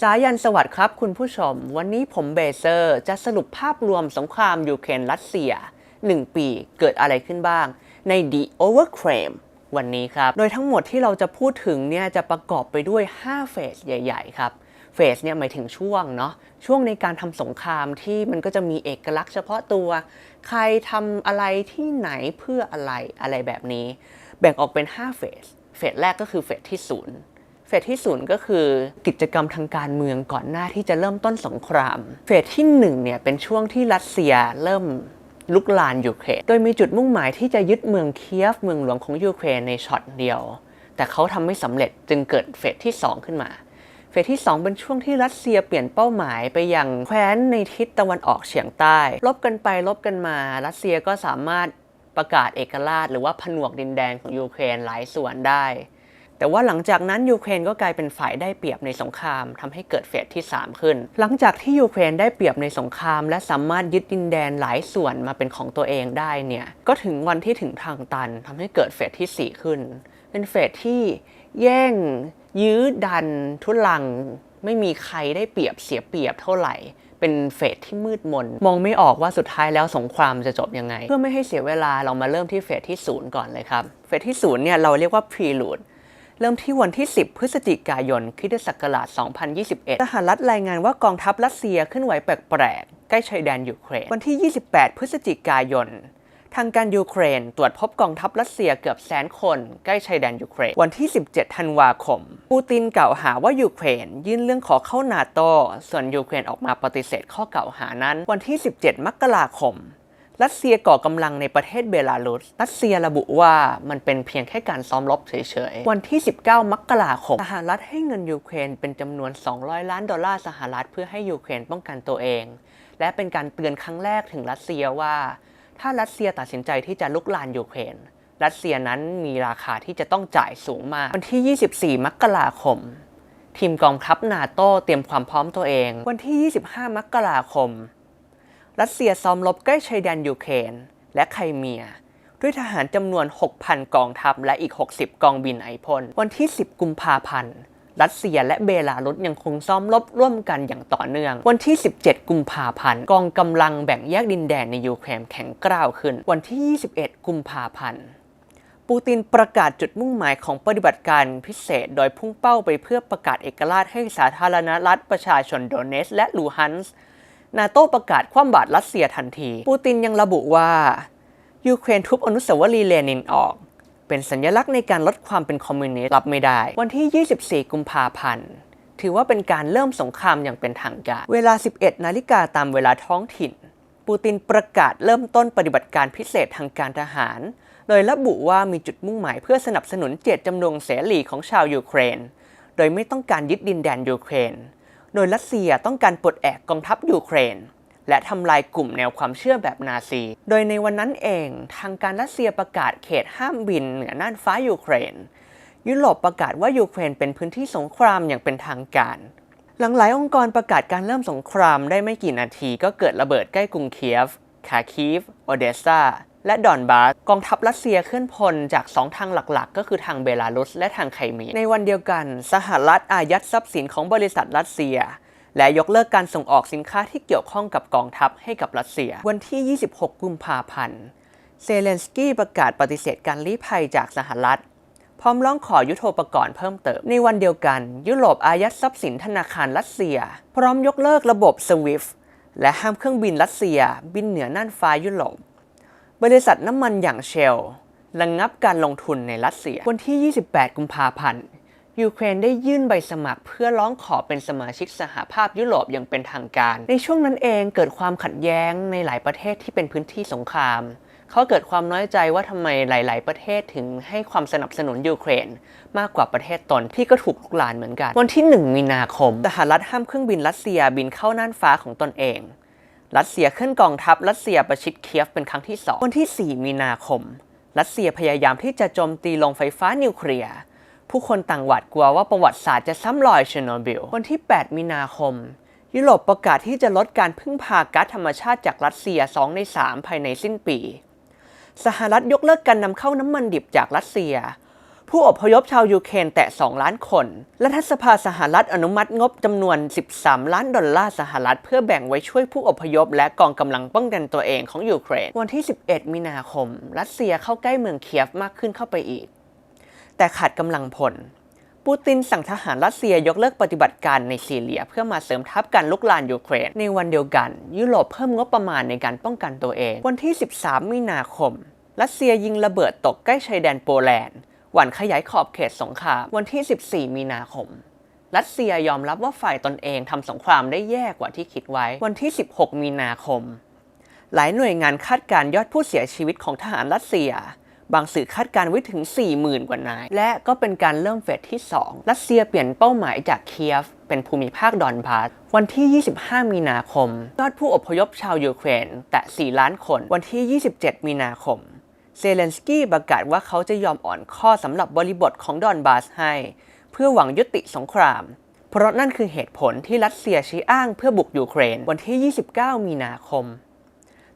สายันสวัสดิ์ครับคุณผู้ชม วันนี้ผมเบเซอร์จะสรุปภาพรวมสงครามยูเครนรัสเซีย 1 ปีเกิดอะไรขึ้นบ้างใน The Overclaim วันนี้ครับ โดยทั้งหมดที่เราจะพูดถึงเนี่ยจะประกอบไปด้วย 5 เฟสใหญ่ ๆ ครับ เฟสเนี่ยหมายถึงช่วงเนาะช่วงในการทำสงครามที่มันก็จะมีเอกลักษณ์เฉพาะตัว ใครทำอะไรที่ไหนเพื่ออะไรอะไรแบบนี้ แบ่งออกเป็น 5 เฟส เฟสแรกก็คือเฟสที่ศูนย์ เฟสที่ศูนย์ก็คือกิจกรรมทางการเมืองก่อนหน้าที่จะเริ่มต้นสงคราม เฟสที่หนึ่งเนี่ยเป็นช่วงที่รัสเซียเริ่มลุกลานยูเครน โดยมีจุดมุ่งหมายที่จะยึดเมืองเคียฟเมืองหลวงของยูเครนในช็อตเดียว แต่เขาทำไม่สำเร็จจึงเกิดเฟสที่ 2 ขึ้นมา เฟสที่ 2 เป็นช่วงที่รัสเซียเปลี่ยนเป้าหมายไปยังแคว้นในทิศตะวันออกเฉียงใต้ ลบกันไปลบกันมา รัสเซียก็สามารถประกาศเอกราช หรือว่าผนวกดินแดนของยูเครนหลายส่วนได้ แต่ว่าหลังจากนั้นยูเครนก็กลายเป็นฝ่ายได้เปรียบในสงครามทำให้เกิดเฟสที่ 3 ขึ้น หลังจากที่ยูเครนได้เปรียบในสงคราม และสามารถยึดดินแดนหลายส่วนมาเป็นของตัวเองได้เนี่ยก็ถึงวันที่ถึงทางตันทำให้เกิดเฟสที่ 4 ขึ้น เป็นเฟสที่แย่ง ยื้อดัน ทุลัง ไม่มีใครได้เปรียบเสียเปรียบเท่าไหร่เป็นเฟสที่มืดมน มองไม่ออกว่าสุดท้ายแล้วสงครามจะจบยังไง เพื่อไม่ให้เสียเวลาเรามาเริ่มที่เฟสที่ศูนย์ก่อนเลยครับ เฟสที่ศูนย์เนี่ยเราเรียกว่า prelude เริ่มที่วันที่ 10 พฤศจิกายนคริสตศักราช 2021 สหรัฐรายงานว่ากองทัพรัสเซียขึ้นไหวแปลกๆ ใกล้ชายแดนยูเครน วันที่ 28 พฤศจิกายน ทางการยูเครนตรวจพบกองทัพรัสเซียเกือบแสนคนใกล้ชายแดนยูเครน วันที่ 17 ธันวาคม ปูตินกล่าวหาว่ายูเครน ยื่นเรื่องขอเข้านาโตส่วนยูเครนออกมาปฏิเสธข้อกล่าวหานั้น วันที่ 17 มกราคม รัสเซียก่อกำลังในประเทศเบลารุส รัสเซียระบุว่ามันเป็นเพียงแค่การซ้อมรบเฉยๆ วันที่ 19 มกราคม สหรัฐให้เงินยูเครนเป็นจำนวน 200 ล้านดอลลาร์สหรัฐเพื่อให้ยูเครนป้องกันตัวเอง และเป็นการเตือนครั้งแรกถึงรัสเซียว่า ถ้ารัสเซียตัดสินใจที่จะลุกลานยูเครน รัสเซียนั้นมีราคาที่จะต้องจ่ายสูงมาก วันที่ 24 มกราคม ทีมกองทัพนาโต้เตรียมความพร้อมตัวเอง วันที่ 25 มกราคม รัสเซียซ้อมรบใกล้ชายแดนยูเครนและไครเมีย ด้วยทหารจำนวน 6,000 กองทัพและอีก 60 กองบินไอพ่นวันที่ 10 กุมภาพันธ์รัสเซียและเบลารุสยังคงซ้อมรบร่วมกันอย่างต่อเนื่อง วันที่ 17 กุมภาพันธ์ กองกำลังแบ่งแยกดินแดนในยูเครนแข็งกร้าวขึ้น วันที่ 21 กุมภาพันธ์ ปูตินประกาศจุดมุ่งหมายของปฏิบัติการพิเศษ โดยพุ่งเป้าไปเพื่อประกาศเอกราชให้สาธารณรัฐประชาชนโดเนสและลูฮันส์ นาโต้ประกาศคว่ำบาตรรัสเซียทันที ปูตินยังระบุว่า ยูเครนทุบอนุสาวรีย์เลนินออก เป็นสัญลักษณ์ในการลดความเป็นคอมมิวนิสต์รับไม่ได้ วันที่ 24 กุมภาพันธ์ถือว่าเป็นการเริ่มสงครามอย่างเป็นทางการ เวลา 11 นาฬิกาตามเวลาท้องถิ่น ปูตินประกาศเริ่มต้นปฏิบัติการพิเศษทางการทหาร โดยระบุว่ามีจุดมุ่งหมายเพื่อสนับสนุนเจตจำนงเสรีของชาวยูเครน โดยไม่ต้องการยึดดินแดนยูเครน โดยรัสเซียต้องการปลดแอกกองทัพยูเครน และทำลายกลุ่มแนวความเชื่อแบบนาซี โดยในวันนั้นเองทางการรัสเซียประกาศเขตห้ามบินเหนือน่านฟ้ายูเครน ยุโรปประกาศว่ายูเครนเป็นพื้นที่สงครามอย่างเป็นทางการ หลังหลายองค์กรประกาศการเริ่มสงครามได้ไม่กี่นาทีก็เกิดระเบิดใกล้กรุงเคียฟ คาคีฟ โอเดสซา และดอนบาสกองทัพรัสเซียเคลื่อนพลจากสองทางหลักๆ ก็คือทางเบลารุสและทางไครเมียในวันเดียวกัน สหรัฐอายัดทรัพย์สินของบริษัทรัสเซีย และยกเลิกการส่งออกสินค้าที่เกี่ยวข้องกับกองทัพให้กับรัสเซีย วันที่ 26 กุมภาพันธ์เซเลนสกี้ประกาศปฏิเสธการลี้ภัยจากสหรัฐพร้อมร้องขอยุทโธปกรณ์เพิ่มเติม ในวันเดียวกัน ยุโรปอายัดทรัพย์สินธนาคารรัสเซีย พร้อมยกเลิกระบบสวิฟและห้ามเครื่องบินรัสเซีย บินเหนือน่านฟ้ายุโรป บริษัทน้ำมันอย่างเชลระงงับการลงทุนในรัสเซีย วันที่ 28 กุมภาพันธ์ยูเครนได้ยื่นใบสมัครเพื่อร้องขอเป็นสมาชิกสหภาพยุโรปอย่างเป็นทางการ ในช่วงนั้นเองเกิดความขัดแย้งในหลายประเทศที่เป็นพื้นที่สงคราม เขาเกิดความน้อยใจว่าทำไมหลาย ๆ ประเทศถึงให้ความสนับสนุนยูเครน มากกว่าประเทศตนที่ก็ถูกลุกลานเหมือนกัน วันที่ 1 มีนาคมสหรัฐห้ามเครื่องบินรัสเซียบินเข้าน่านฟ้าของตนเอง รัสเซียขึ้นกองทัพรัสเซียประชิดเคียฟเป็นครั้งที่ 2 วันที่ 4 มีนาคม รัสเซียพยายามที่จะโจมตีโรงไฟฟ้านิวเคลียร์ผู้คนต่างหวาดกลัวว่าประวัติศาสตร์จะซ้ำรอยเชอร์โนบิล วันที่ 8 มีนาคม ยุโรปประกาศที่จะลดการพึ่งพาก๊าซธรรมชาติจากรัสเซีย 2 ใน 3 ภายในสิ้นปี สหรัฐยกเลิกการนำเข้าน้ำมันดิบจากรัสเซีย ผู้อพยพชาวยูเครนแตะ 2 ล้านคนและทัฐสภาสหรัฐอนุมัติงบจำนวน 13 ล้านดอลลาร์สหรัฐ เพื่อแบ่งไว้ช่วยผู้อพยพและกองกำลังป้องกันตัวเองของยูเครน วันที่ 11 มีนาคม รัสเซียเข้าใกล้เมืองเคียฟมากขึ้นเข้าไปอีก แต่ขาดกำลังพล ปูตินสั่งทหารรัสเซียยกเลิกปฏิบัติการในซีเรีย เพื่อมาเสริมทัพการลุกลานยูเครน ในวันเดียวกัน ยุโรปเพิ่มงบประมาณในการป้องกันตัวเอง วันที่ 13 มีนาคม รัสเซียยิงระเบิดตกใกล้ชายแดนโปแลนด์ หวันขยายขอบเขตสงครามวันที่ 14 มีนาคม รัสเซียยอมรับว่าฝ่ายตนเองทำสงครามได้แย่กว่าที่คิดไว้ วันที่ 16 มีนาคม หลายหน่วยงานคาดการณ์ยอดผู้เสียชีวิตของทหารรัสเซีย บางสื่อคาดการณ์ไว้ถึง 40,000 กว่านาย และก็เป็นการเริ่มเฟสที่ 2 รัสเซียเปลี่ยนเป้าหมายจากเคียฟ เป็นภูมิภาคดอนบาสวันที่ 25 มีนาคม ยอดผู้อพยพชาวยูเครนแตะ 4 ล้านคน วันที่ 27 มีนาคม เซเลนสกี้ประกาศว่าเขาจะยอมอ่อนข้อสำหรับบริบทของดอนบาสให้ เพื่อหวังยุติสงคราม เพราะนั่นคือเหตุผลที่รัสเซียชี้อ้างเพื่อบุกยูเครนวันที่ 29 มีนาคม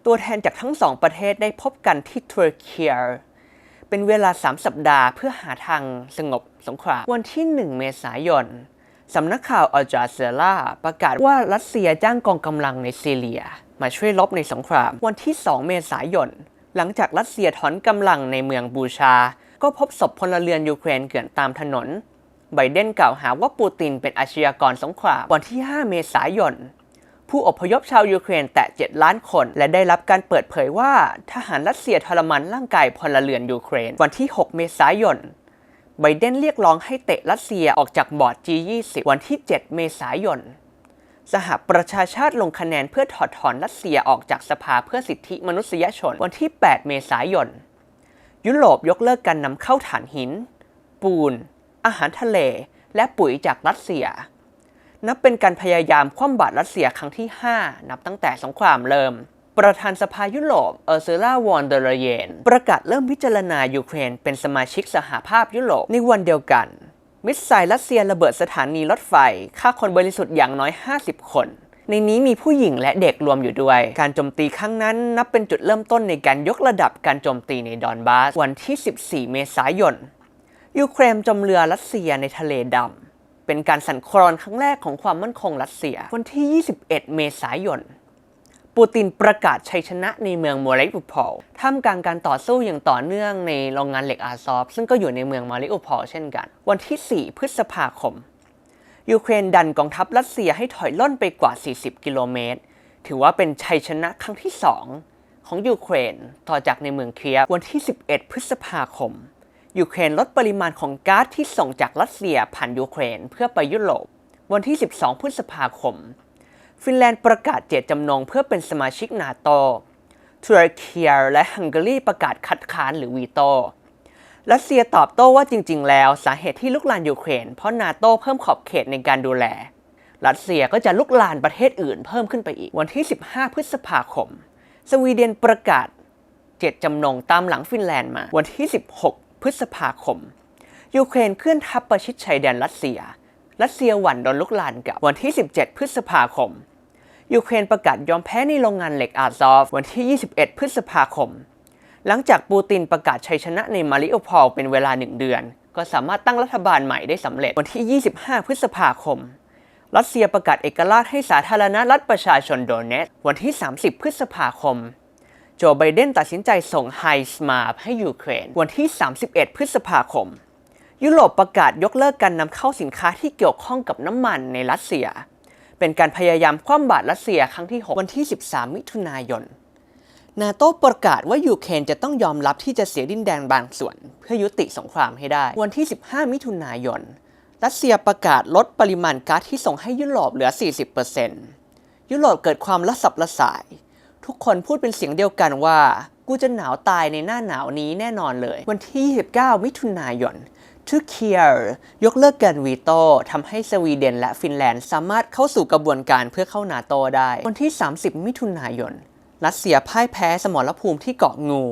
ตัวแทนจากทั้งสองประเทศได้พบกันที่ตุรกีเป็นเวลา 3 สัปดาห์เพื่อหาทางสงบสงครามวันที่ 1 เมษายนสำนักข่าวอัลจาเซราประกาศว่ารัสเซียจ้างกองกำลังในซีเรีย มาช่วยรบในสงคราม วันที่ 2 เมษายน หลังจากรัสเซียถอนกำลังในเมืองบูชา ก็พบศพพลเรือนยูเครนเกลื่อนตามถนน ไบเดนกล่าวหาว่าปูตินเป็นอาชญากรสงครามวันที่ 5 เมษายน ผู้อพยพชาวยูเครนแตะ 7 ล้านคน และได้รับการเปิดเผยว่าทหารรัสเซียทรมานร่างกายพลเรือนยูเครน วันที่ 6 เมษายน ไบเดนเรียกร้องให้เตะรัสเซียออกจากบอร์ด G20 วันที่ 7 เมษายน สหประชาชาติลงคะแนนเพื่อถอดถอนรัสเซียออกจากสภาเพื่อสิทธิมนุษยชนวันที่ 8 เมษายน ยุโรปยกเลิกการนำเข้าถ่านหิน ปูน อาหารทะเล และปุ๋ยจากรัสเซีย นับเป็นการพยายามคว่ำบาตรรัสเซียครั้งที่ 5 นับตั้งแต่สงครามเริ่ม ประธานสภายุโรปเออร์เซลาวอนเดรเยน ประกาศเริ่มพิจารณายูเครนเป็นสมาชิกสหภาพยุโรปในวันเดียวกัน มิสไซล์รัสเซียระเบิดสถานีรถไฟฆ่าคนบริสุทธิ์อย่างน้อย 50 คน ในนี้มีผู้หญิงและเด็กรวมอยู่ด้วย การโจมตีครั้งนั้นนับเป็นจุดเริ่มต้นในการยกระดับการโจมตีในดอนบาสวันที่ 14 เมษายน ยูเครนจมเรือรัสเซียในทะเลดำเป็นการสั่นคลอนครั้งแรกของความมั่นคงรัสเซีย วันที่ 21 เมษายน ปูตินประกาศชัยชนะในเมืองมาริอุพอลท่ามกลางการต่อสู้อย่างต่อเนื่องในโรงงานเหล็กอาซอฟซึ่งก็อยู่ในเมืองมาริอุพอลเช่นกัน วันที่ 4 พฤษภาคม ยูเครนดันกองทัพรัสเซียให้ถอยล่นไปกว่า 40 กิโลเมตร ถือว่าเป็นชัยชนะครั้งที่ 2 ของยูเครนต่อจากในเมืองเคียฟวันที่ 11 พฤษภาคมยูเครนลดปริมาณของก๊าซที่ส่งจากรัสเซียผ่านยูเครนเพื่อไปยุโรปวันที่ 12 พฤษภาคม ฟินแลนด์ประกาศเจตจำนงเพื่อเป็นสมาชิกนาโตตุรกีและฮังการีประกาศคัดค้านหรือวีโตรัสเซียตอบโต้ว่าจริง ๆ แล้วสาเหตุที่ลุกลานยูเครน เพราะนาโตเพิ่มขอบเขตในการดูแล รัสเซียก็จะลุกลานประเทศอื่นเพิ่มขึ้นไปอีก วันที่ 15 พฤษภาคม สวีเดนประกาศเจตจำนงตามหลังฟินแลนด์มา วันที่ 16 พฤษภาคม ยูเครนเคลื่อนทัพประชิดชายแดนรัสเซีย รัสเซียหวั่นโดนลุกลานกับวันที่ 17 พฤษภาคม ยูเครนประกาศยอมแพ้ในโรงงานเหล็กอาซอฟวันที่ 21 พฤษภาคม หลังจากปูตินประกาศชัยชนะในมาริโอพอลเป็นเวลาหนึ่งเดือน ก็สามารถตั้งรัฐบาลใหม่ได้สำเร็จวันที่ 25 พฤษภาคม รัสเซียประกาศเอกราชให้สาธารณรัฐประชาชนโดเนตวันที่ 30 พฤษภาคม โจไบเดนตัดสินใจส่งไฮสมาให้ยูเครน วันที่ 31 พฤษภาคม ยุโรปประกาศยกเลิกการนำเข้าสินค้าที่เกี่ยวข้องกับน้ำมันในรัสเซีย เป็นการพยายามคว่ำบาตรรัสเซียครั้งที่ 6 วันที่ 13 มิถุนายน นาโต้ประกาศว่ายูเครนจะต้องยอมรับที่จะเสียดินแดนบางส่วน เพื่อยุติสงครามให้ได้ วันที่ 15 มิถุนายน รัสเซียประกาศลดปริมาณก๊าซที่ส่งให้ยุโรปเหลือ 40%ยุโรปเกิดความระสับระสาย ทุกคนพูดเป็นเสียงเดียวกันว่า กูจะหนาวตายในหน้าหนาวนี้แน่นอนเลย วันที่ 29 มิถุนายน ทูเคียร์ยกเลิกการวีโต้ทำให้สวีเดนและฟินแลนด์สามารถเข้าสู่กระบวนการเพื่อเข้านาโตได้ วันที่ 30 มิถุนายน รัสเซียพ่ายแพ้สมรภูมิที่เกาะงู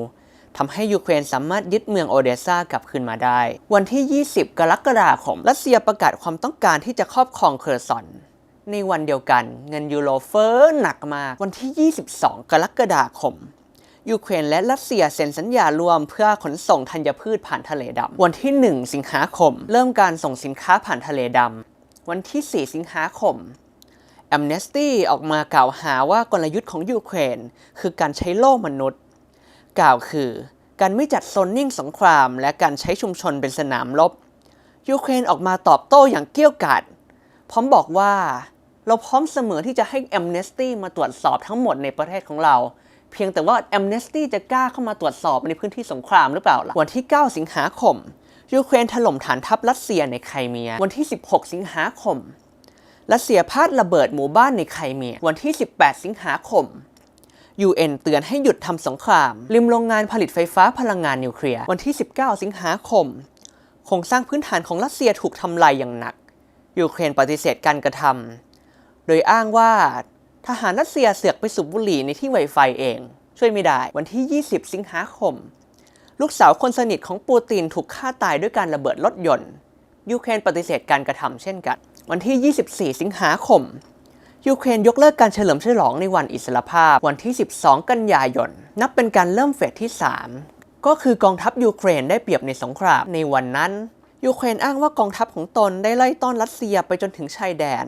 ทำให้ยูเครนสามารถยึดเมืองโอเดซากลับคืนมาได้ วันที่ 20 กรกฎาคม รัสเซียประกาศความต้องการที่จะครอบครองเคอร์ซอน ในวันเดียวกัน เงินยูโรเฟ้อหนักมาก วันที่ 22 กรกฎาคม ยูเครนและรัสเซียเซ็นสัญญารวมเพื่อขนส่งธัญพืชผ่านทะเลดำ วันที่ 1 สิงหาคม เริ่มการส่งสินค้าผ่านทะเลดำ วันที่ 4 สิงหาคม a อ n เนสตี้ออกมากล่าวหาว่ากลยุทธ์ของยูเครน คือการใช้โล่มนุษย์ กล่าวคือการไม่จัดโซนนิ่งสงคราม และการใช้ชุมชนเป็นสนามรบยูเครนออกมาตอบโต้อย่างเกี้ยวกาดพร้อมบอกว่า เราพร้อมเสมอที่จะให้ Amnesty มาตรวจสอบทั้งหมดในประเทศของเรา เพียงแต่ว่า Amnesty จะกล้าเข้ามาตรวจสอบในพื้นที่สงครามหรือเปล่าล่ะวันที่ 9 สิงหาคม ยูเครนถล่มฐานทัพรัสเซียในไครเมีย วันที่ 16 สิงหาคมรัสเซียพาดระเบิดหมู่บ้านในไครเมีย วันที่ 18 สิงหาคม UN เตือนให้หยุดทำสงคราม ริมโรงงานผลิตไฟฟ้าพลังงานนิวเคลียร์ วันที่ 19 สิงหาคม โครงสร้างพื้นฐานของรัสเซียถูกทำลายอย่างหนัก ยูเครนปฏิเสธการกระทำ โดยอ้างว่า ทหารรัสเซียเสือกไปสูบบุหรี่ในที่ไวไฟเอง ช่วยไม่ได้ วันที่ 20 สิงหาคม ลูกสาวคนสนิทของปูตินถูกฆ่าตายด้วยการระเบิดรถยนต์ ยูเครนปฏิเสธการกระทำเช่นกัน วันที่ 24 สิงหาคม ยูเครนยกเลิกการเฉลิมฉลองในวันอิสรภาพ วันที่ 12 กันยายน นับเป็นการเริ่มเฟสที่ 3 ก็คือกองทัพยูเครนได้เปรียบในสงครามในวันนั้น ยูเครนอ้างว่ากองทัพของตนได้ไล่ต้อนรัสเซียไปจนถึงชายแดน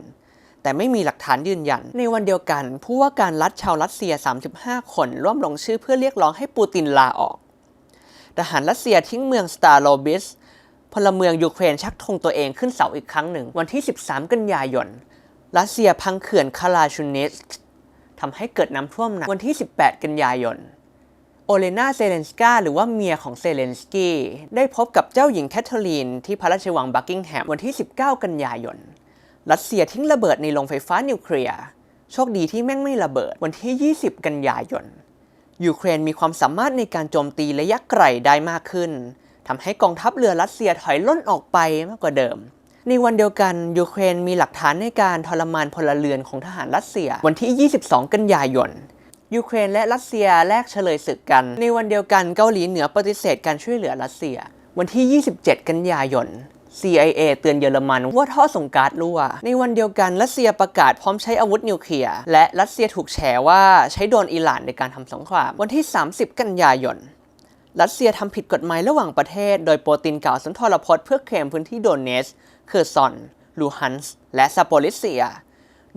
แต่ไม่มีหลักฐานยืนยัน ในวันเดียวกันผู้ว่าการรัฐชาวรัสเซีย 35 คนร่วมลงชื่อเพื่อเรียกร้องให้ปูตินลาออก ทหารรัสเซียทิ้งเมืองสตาโลบิสพลเมืองยูเครนชักธงตัวเองขึ้นเสาอีกครั้งหนึ่ง วันที่ 13 กันยายน รัสเซียพังเขื่อนคาราชูนิสทำให้เกิดน้ำท่วมหนักวันที่ 18 กันยายน โอเลนาเซเลนสกาหรือว่าเมียของเซเลนสกี้ได้พบกับเจ้าหญิงแคทเธอรีนที่พระราชวังบักกิงแฮมวันที่ 19 กันยายน รัสเซียทิ้งระเบิดในโรงไฟฟ้านิวเคลียร์ โชคดีที่แม่งไม่ระเบิดวันที่ 20 กันยายน ยูเครนมีความสามารถในการโจมตีระยะไกลได้มากขึ้นทำให้กองทัพเรือรัสเซียถอยล่นออกไปมากกว่าเดิม ในวันเดียวกันยูเครนมีหลักฐานในการทรมานพลเรือนของทหารรัสเซีย วันที่ 22 กันยายนยูเครนและรัสเซียแลกเฉลยศึกกัน ในวันเดียวกันเกาหลีเหนือปฏิเสธการช่วยเหลือรัสเซีย วันที่ 27 กันยายน CIA เตือนเยอรมันว่าท่อส่งก๊าซรั่ว ในวันเดียวกันรัสเซียประกาศพร้อมใช้อาวุธนิวเคลียร์ และรัสเซียถูกแฉว่าใช้โดนอิหร่านในการทำสงคราม วันที่ 30 กันยายนรัสเซียทำผิดกฎหมายระหว่างประเทศ โดยโปรตินกล่าวสุนทรพจน์เพื่อเคลมพื้นที่โดเนสเคอร์ซอน ลูฮันส์ และซาโปลิเซีย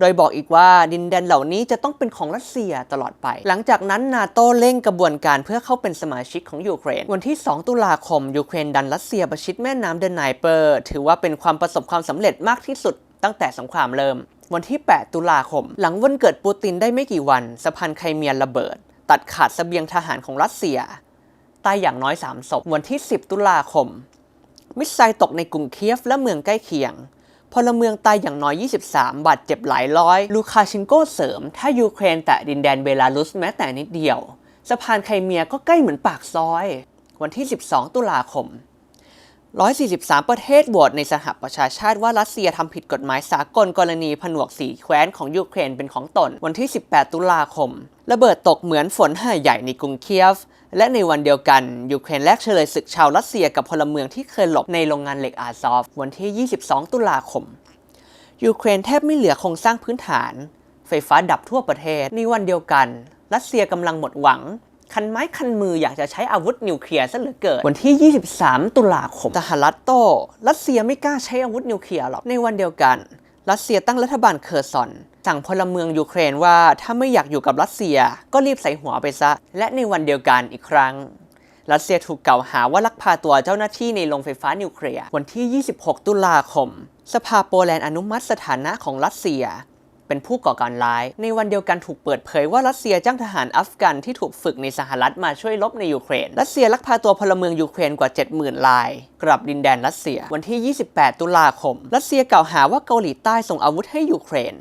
โดยบอกอีกว่าดินแดนเหล่านี้จะต้องเป็นของรัสเซียตลอดไป หลังจากนั้นนาโตเร่งกระบวนการเพื่อเข้าเป็นสมาชิกของยูเครน วันที่ 2 ตุลาคม ยูเครนดันรัสเซียประชิดแม่น้ำเดนไนเปอร์ ถือว่าเป็นความประสบความสำเร็จมากที่สุดตั้งแต่สงครามเริ่ม วันที่ 8 ตุลาคม หลังวันเกิดปูตินได้ไม่กี่วันสะพานไครเมียระเบิด ตัดขาดเสบียงทหารของรัสเซียตายอย่างน้อย3ศพวันที่ 10 ตุลาคม มิสไซล์ตกในกรุงเคียฟและเมืองใกล้เคียง พลเมืองตายอย่างน้อย 23 บาดเจ็บหลายร้อย ลูคาชินโกเสริม ถ้ายูเครนแตะดินแดนเบลารุสแม้แต่นิดเดียว สะพานไครเมียก็ใกล้เหมือนปากซอย วันที่ 12 ตุลาคม 143 ประเทศโหวตในสหประชาชาติว่ารัสเซียทำผิดกฎหมายสากลกรณีผนวกสีแคว้นของยูเครนเป็นของตน วันที่ 18 ตุลาคม ระเบิดตกเหมือนฝนห่าใหญ่ในกรุงเคียฟ และในวันเดียวกัน ยูเครนแลกเฉลยศึกชาวรัสเซียกับพลเมืองที่เคยหลบในโรงงานเหล็กอาซอฟวันที่ 22 ตุลาคม ยูเครนแทบไม่เหลือโครงสร้างพื้นฐาน ไฟฟ้าดับทั่วประเทศในวันเดียวกัน รัสเซียกำลังหมดหวัง คันไม้คันมืออยากจะใช้อาวุธนิวเคลียร์ซะเหลือเกินวันที่ 23 ตุลาคมสหรัฐโต้รัสเซียไม่กล้าใช้อาวุธนิวเคลียร์หรอกในวันเดียวกัน รัสเซียตั้งรัฐบาลเคอร์ซอน สั่งพลเมืองยูเครนว่าถ้าไม่อยากอยู่กับรัสเซียก็รีบใส่หัวไปซะ และในวันเดียวกันอีกครั้ง รัสเซียถูกกล่าวหาว่าลักพาตัวเจ้าหน้าที่ในโรงไฟฟ้านิวเคลียร์วันที่ 26 ตุลาคม สภาโปแลนด์อนุมัติสถานะของรัสเซีย เป็นผู้ก่อการร้าย ในวันเดียวกันถูกเปิดเผยว่ารัสเซียจ้างทหารอัฟกันที่ถูกฝึกในสหรัฐมาช่วยรบในยูเครน รัสเซียลักพาตัวพลเมืองยูเครนกว่า 70,000ราย กลับดินแดนรัสเซีย วันที่ 28 ตุลาคม รัสเซียกล่าวหาว่าเกาหลีใต้ส่งอาวุธให้ยูเครน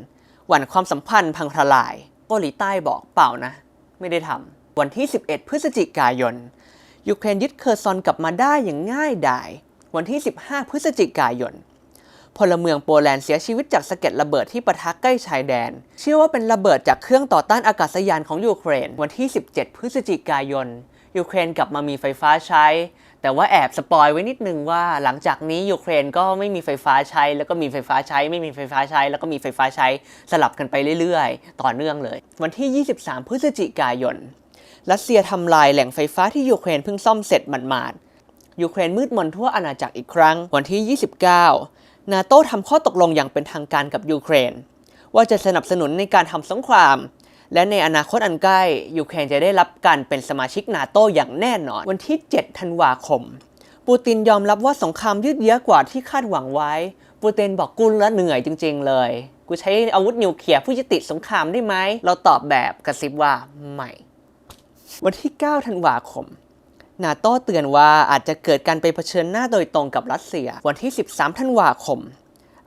หวั่นความสัมพันธ์พังทลายเกาหลีใต้บอกเปล่านะ ไม่ได้ทำวันที่ 11 พฤศจิกายน ยูเครนยึดเคอร์ซอนกลับมาได้อย่างง่ายดายวันที่ 15 พฤศจิกายน พลเมืองโปแลนด์เสียชีวิตจากสะเก็ดระเบิดที่ปะทะใกล้ชายแดน เชื่อว่าเป็นระเบิดจากเครื่องต่อต้านอากาศยานของยูเครน วันที่ 17 พฤศจิกายน ยูเครนกลับมามีไฟฟ้าใช้ แต่ว่าแอบสปอยไว้นิดนึงว่าหลังจากนี้ยูเครนก็ไม่มีไฟฟ้าใช้ แล้วก็มีไฟฟ้าใช้ ไม่มีไฟฟ้าใช้ แล้วก็มีไฟฟ้าใช้สลับกันไปเรื่อยๆ ต่อเนื่องเลย วันที่ 23 พฤศจิกายนรัสเซียทำลายแหล่งไฟฟ้าที่ยูเครนเพิ่งซ่อมเสร็จหมาดๆยูเครนมืดมนทั่วอาณาจักรอีกครั้ง วันที่ 29 นาโต้ทำข้อตกลงอย่างเป็นทางการกับยูเครน ว่าจะสนับสนุนในการทำสงคราม และในอนาคตอันใกล้ยูเครนจะได้รับการเป็นสมาชิกนาโตอย่างแน่นอน วันที่ 7 ธันวาคม ปูตินยอมรับว่าสงครามยืดเยื้อกว่าที่คาดหวังไว้ ปูตินบอกกุลละเหนื่อยจริง ๆ เลย กูใช้อาวุธนิวเคลียร์ผู้ยุติสงครามได้ไหม เราตอบแบบกระซิบว่าไม่ วันที่ 9 ธันวาคมนาโต้เตือนว่าอาจจะเกิดการไปเผชิญหน้าโดยตรงกับรัสเซีย วันที่ 13 ธันวาคม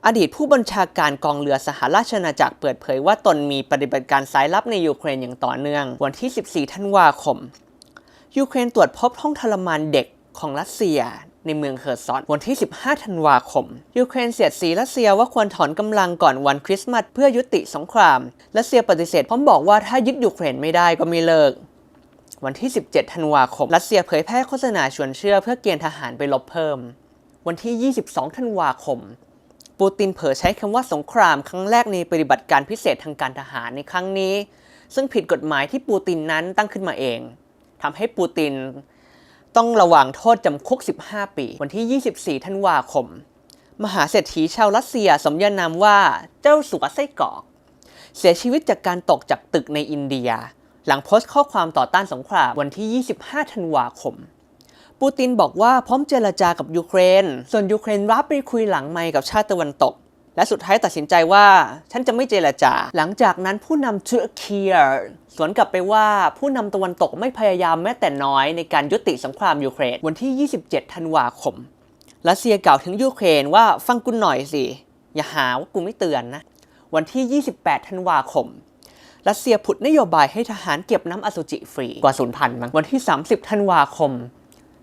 อดีตผู้บัญชาการกองเรือสหราชอาณาจักรเปิดเผยว่าตนมีปฏิบัติการสายลับในยูเครนอย่างต่อเนื่อง วันที่ 14 ธันวาคม ยูเครนตรวจพบห้องทรมานเด็กของรัสเซียในเมืองเคอร์ซอนวันที่ 15 ธันวาคม ยูเครนเสียดสีรัสเซียว่าควรถอนกำลังก่อนวันคริสต์มาสเพื่อยุติสงคราม รัสเซียปฏิเสธพร้อมบอกว่าถ้ายึดยูเครนไม่ได้ก็ไม่เลิก วันที่ 17 ธันวาคม รัสเซียเผยแพร่โฆษณาชวนเชื่อเพื่อเกณฑ์ทหารไปลบเพิ่ม วันที่ 22 ธันวาคม ปูตินเผยใช้คำว่าสงครามครั้งแรกในปฏิบัติการพิเศษทางการทหารในครั้งนี้ ซึ่งผิดกฎหมายที่ปูตินนั้นตั้งขึ้นมาเองทำให้ปูตินต้องระวังโทษจำคุก 15 ปี วันที่ 24 ธันวาคม มหาเศรษฐีชาวรัสเซียสมญานามว่าเจ้าสัวไส้กรอก เสียชีวิตจากการตกจากตึกในอินเดีย หลังโพสต์ข้อความต่อต้านสงครามวันที่ 25 ธันวาคม ปูตินบอกว่าพร้อมเจรจากับยูเครน ส่วนยูเครนรับไปคุยหลังไมค์กับชาติตะวันตก และสุดท้ายตัดสินใจว่า ฉันจะไม่เจรจา หลังจากนั้นผู้นำตุรกีสวนกลับไปว่าผู้นำตะวันตกไม่พยายามแม้แต่น้อยในการยุติสงครามยูเครน วันที่ 27 ธันวาคมรัสเซียกล่าวถึงยูเครนว่าฟังกูหน่อยสิ อย่าหาว่ากูไม่เตือนนะ วันที่ 28 ธันวาคมรัสเซียผุดนโยบายให้ทหารเก็บน้ำอสุจิฟรีกว่าศูนย์พันมั้งวันที่ 30 ธันวาคม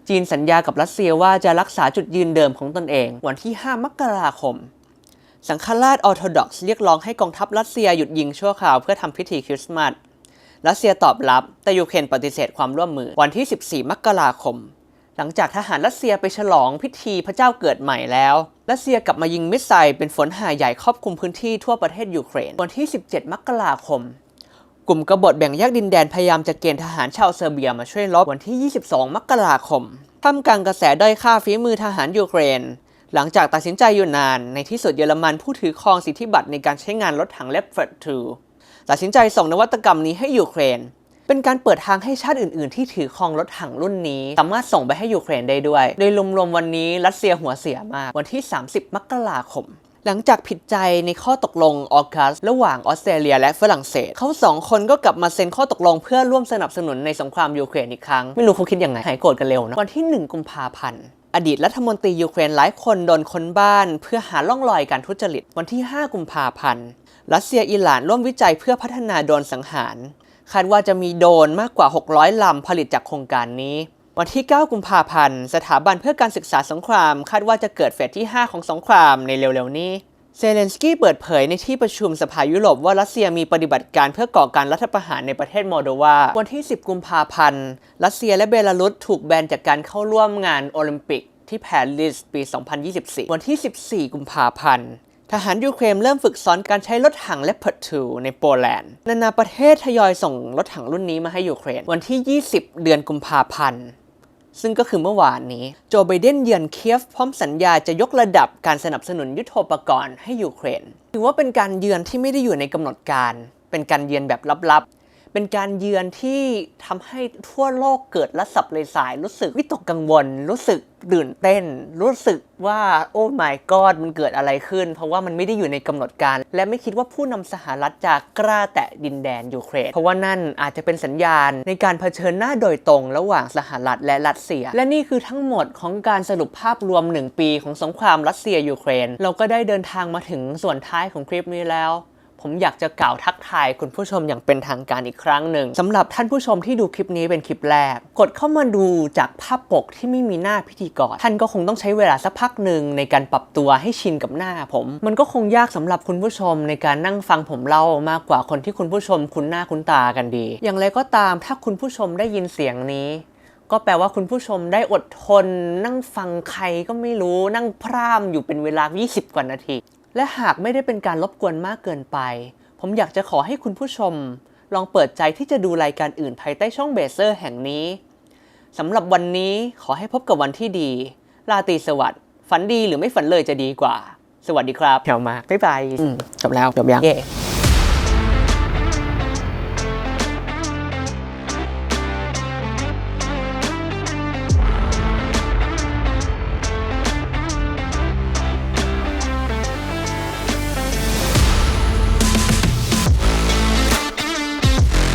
จีนสัญญากับรัสเซียว่าจะรักษาจุดยืนเดิมของตนเอง วันที่ 5 มกราคม สังฆราชออร์โธดอกซ์เรียกร้องให้กองทัพรัสเซียหยุดยิงชั่วคราวเพื่อทำพิธีคริสต์มาสรัสเซียตอบรับ แต่ยูเครนปฏิเสธความร่วมมือวันที่ 14 มกราคม หลังจากทหารรัสเซียไปฉลองพิธีพระเจ้าเกิดใหม่แล้วรัสเซียกลับมายิงมิสไซล์เป็นฝนหาใหญ่ครอบคลุมพื้นที่ทั่วประเทศยูเครนวันที่ 17 มกราคม กลุ่มกบฏแบ่งแยกดินแดนพยายามจะเกณฑ์ทหารชาวเซอร์เบียมาช่วยรบวันที่ 22 มกราคมท่ามกลางกระแสด้อยค่าฝีมือทหารยูเครน หลังจากตัดสินใจอยู่นาน ในที่สุดเยอรมันผู้ถือครองสิทธิบัตรในการใช้งานรถถังเลปเฟิร์ด2ตัดสินใจส่งนวัตกรรมนี้ให้ยูเครน เป็นการเปิดทางให้ชาติอื่น ๆ ที่ถือครองรถถังรุ่นนี้ สามารถส่งไปให้ยูเครนได้ด้วย โดยรวมๆวันนี้รัสเซียหัวเสียมากวันที่ 30 มกราคม หลังจากผิดใจในข้อตกลงออกัสระหว่างออสเตรเลียและฝรั่งเศส เขาสองคนก็กลับมาเซ็นข้อตกลงเพื่อร่วมสนับสนุนในสงครามยูเครนอีกครั้ง ไม่รู้เขาคิดยังไงหายโกรธกันเร็วนะวันที่ 1 กุมภาพันธ์อดีตรัฐมนตรียูเครนหลายคนโดนค้นบ้าน เพื่อหาร่องรอยการทุจริตวันที่ 5 กุมภาพันธ์รัสเซียอิหร่านร่วมวิจัยเพื่อพัฒนาโดรนสังหาร คาดว่าจะมีโดรนมากกว่า 600 ลำผลิตจากโครงการนี้ วันที่ 9 กุมภาพันธ์ สถาบันเพื่อการศึกษาสงคราม คาดว่าจะเกิดเฟสที่ 5 ของสงครามในเร็วๆนี้ เซเลนสกี้เปิดเผยในที่ประชุมสภายุโรปว่ารัสเซียมีปฏิบัติการเพื่อก่อการรัฐประหารในประเทศโมโดวา วันที่ 10 กุมภาพันธ์ รัสเซียและเบลารุสถูกแบนจากการเข้าร่วมงานโอลิมปิกที่ปารีสปี 2024 วันที่ 14 กุมภาพันธ์ทหารยูเครนเริ่มฝึกซ้อนการใช้รถถังเลปเพิร์ด2ในโปแลนด์ นานาประเทศทยอยส่งรถถังรุ่นนี้มาให้ยูเครน วันที่ 20 เดือนกุมภาพันธ์ ซึ่งก็คือเมื่อวานนี้ โจไบเดนเยือนเคียฟพร้อมสัญญาจะยกระดับการสนับสนุนยุทโธปกรณ์ให้ยูเครน ถือว่าเป็นการเยือนที่ไม่ได้อยู่ในกำหนดการ เป็นการเยือนแบบลับๆ เป็นการเยือนที่ทำให้ทั่วโลกเกิดระสับเลยสาย รู้สึกวิตกกังวล รู้สึกตื่นเต้น รู้สึกว่าโอ้ my god มันเกิดอะไรขึ้น เพราะว่ามันไม่ได้อยู่ในกำหนดการ และไม่คิดว่าผู้นำสหรัฐจะกล้าแตะดินแดนยูเครนเพราะว่านั่นอาจจะเป็นสัญญาณในการเผชิญหน้าโดยตรงระหว่างสหรัฐและรัสเซีย และนี่คือทั้งหมดของการสรุปภาพรวม 1 ปีของสงครามรัสเซียยูเครนเราก็ได้เดินทางมาถึงส่วนท้ายของคลิปนี้แล้ว ผมอยากจะกล่าวทักทายคุณผู้ชมอย่างเป็นทางการอีกครั้งหนึ่งสำหรับท่านผู้ชมที่ดูคลิปนี้เป็นคลิปแรก กดเข้ามาดูจากภาพปกที่ไม่มีหน้าพิธีกรท่านก็คงต้องใช้เวลาสักพักหนึ่งในการปรับตัวให้ชินกับหน้าผม มันก็คงยากสำหรับคุณผู้ชมในการนั่งฟังผมเล่ามากกว่าคนที่คุณผู้ชมคุ้นหน้าคุ้นตากันดี อย่างไรก็ตามถ้าคุณผู้ชมได้ยินเสียงนี้ก็แปลว่าคุณผู้ชมได้อดทน นั่งฟังใครก็ไม่รู้นั่งพร่ำอยู่เป็นเวลา 20 กว่านาที และหากไม่ได้เป็นการรบกวนมากเกินไป ผมอยากจะขอให้คุณผู้ชม ลองเปิดใจที่จะดูรายการอื่นภายใต้ช่องเบเซอร์แห่งนี้สำหรับวันนี้ขอให้พบกับวันที่ดี ราตรีสวัสดิ์ฝันดีหรือไม่ฝันเลยจะดีกว่า สวัสดีครับแถวมาบ๊ายบายอืมจบแล้วจบยังเย่